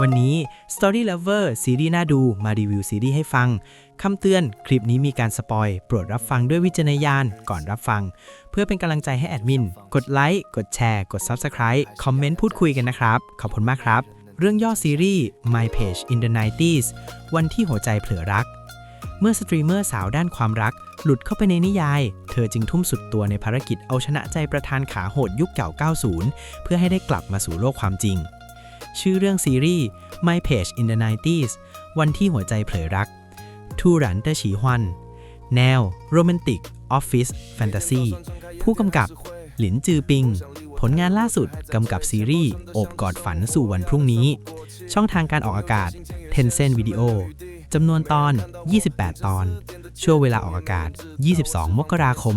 วันนี้ Story Lover ซีรีส์น่าดูมารีวิวซีรีส์ให้ฟัง คำเตือน คลิปนี้มีการสปอย โปรดรับฟังด้วยวิจารณญาณก่อนรับฟัง เพื่อเป็นกำลังใจให้แอดมิน กดไลค์ กดแชร์ กด Subscribe คอมเมนต์พูดคุยกันนะครับ ขอบคุณมากครับ เรื่องย่อซีรีส์ My Page in the 90s วันที่หัวใจเผลอรัก เมื่อสตรีมเมอร์สาวด้านความรัก หลุดเข้าไปในนิยาย เธอจึงทุ่มสุดตัวในภารกิจเอาชนะใจประธานขาโหดยุคเก่า 90 เพื่อให้ได้กลับมาสู่โลกความจริง ชื่อเรื่องซีรีส์ My Page in the 90s วันที่หัวใจเผลอรัก ทูหรันเตฉีฮวัน แนวโรแมนติกออฟฟิศแฟนตาซีผู้กำกับ หลินจือปิง ผลงานล่าสุดกำกับซีรีส์ โอบกอดฝันสู่วันพรุ่งนี้ ช่องทางการออกอากาศ Tencent Video จำนวนตอน 28 ตอน ช่วงเวลาออกอากาศ 22 มกราคม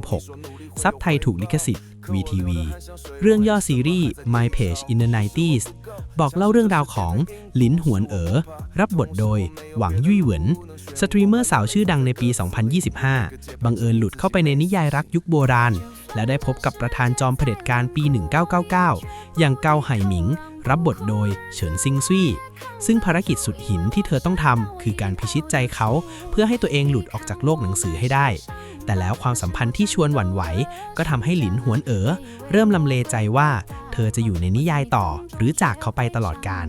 2026 ซับไทยถูกลิขสิทธิ์ VTV เรื่องย่อซีรีส์ My Page in the 90s บอกเล่าเรื่องราวของหลินหวนเอ๋อ รับบทโดย หวังยุ่ยเหวิน สตรีมเมอร์สาวชื่อดังในปี 2025 บังเอิญหลุดเข้าไปในนิยายรักยุคโบราณ และได้พบกับประธานจอมเผด็จการปี 1999 อย่างเกาไห่หมิงรับบทโดยเฉินซิงซุยซึ่งภารกิจสุดหินที่เธอต้องทำคือการพิชิตใจเขาเพื่อให้ตัวเองหลุดออกจากโลกหนังสือให้ได้ แต่แล้วความสัมพันธ์ที่ชวนหวั่นไหว ก็ทำให้หลินหวนเอ๋อเริ่มลำเลใจว่า เธอจะอยู่ในนิยายต่อ หรือจากเขาไปตลอดกาล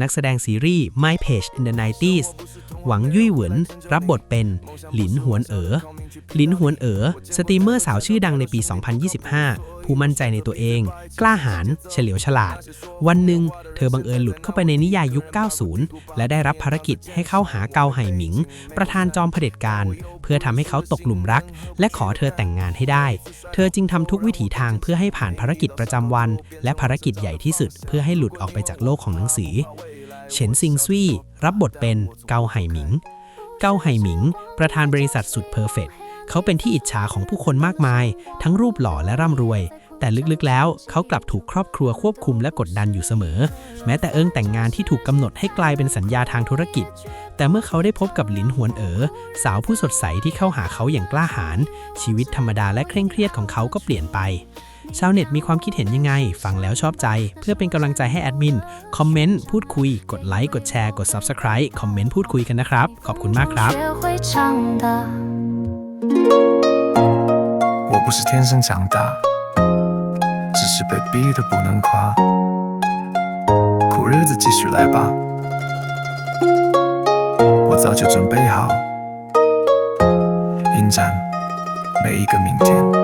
นักแสดงซีรีส์ My Page in the 90s หวังยุ่ยหวนรับบทเป็น หลินหวนเอ๋อ หลินหวนเอ๋อ สตรีมเมอร์สาวชื่อดังในปี 2025ผู้มั่นใจในตัวเอง กล้าหาญเฉลียวฉลาด วันหนึ่ง เธอบังเอิญหลุดเข้าไปในนิยายยุค 90 และได้รับภารกิจให้เข้าหาเกาไห่หมิง ประธานจอมเผด็จการ เพื่อทำให้เขาตกหลุมรัก และขอเธอแต่งงานให้ได้ เธอจึงทำทุกวิถีทางเพื่อให้ผ่านภารกิจประจำวัน และภารกิจใหญ่ที่สุด เพื่อให้หลุดออกไปจากโลกของหนังสือเฉินซิงซุยรับบทเป็นเกาไห่หมิง เกาไห่หมิง ประธานบริษัทสุดเพอร์เฟกต์ เขาเป็นที่อิจฉาของผู้คนมากมาย ทั้งรูปหล่อและร่ำรวย แต่ลึกๆแล้ว เขากลับถูกครอบครัวควบคุมและกดดันอยู่เสมอ แม้แต่เอิงแต่งงานที่ถูกกำหนดให้กลายเป็นสัญญาทางธุรกิจ แต่เมื่อเขาได้พบกับหลินหวนเอ๋อสาวผู้สดใสที่เข้าหาเขาอย่างกล้าหาญชีวิตธรรมดาและเคร่งเครียดของเขาก็เปลี่ยนไปชาวเน็ตมีความคิดเห็นยังไง ฟังแล้วชอบใจ เพื่อเป็นกำลังใจให้แอดมิน คอมเมนต์ พูดคุย กดไลค์ กดแชร์ กด Subscribe คอมเมนต์ พูดคุยกันนะครับ ขอบคุณมากครับ 我不是天生长大，只是被逼得不能夸。苦日子继续来吧，我早就准备好，迎战每一个明天。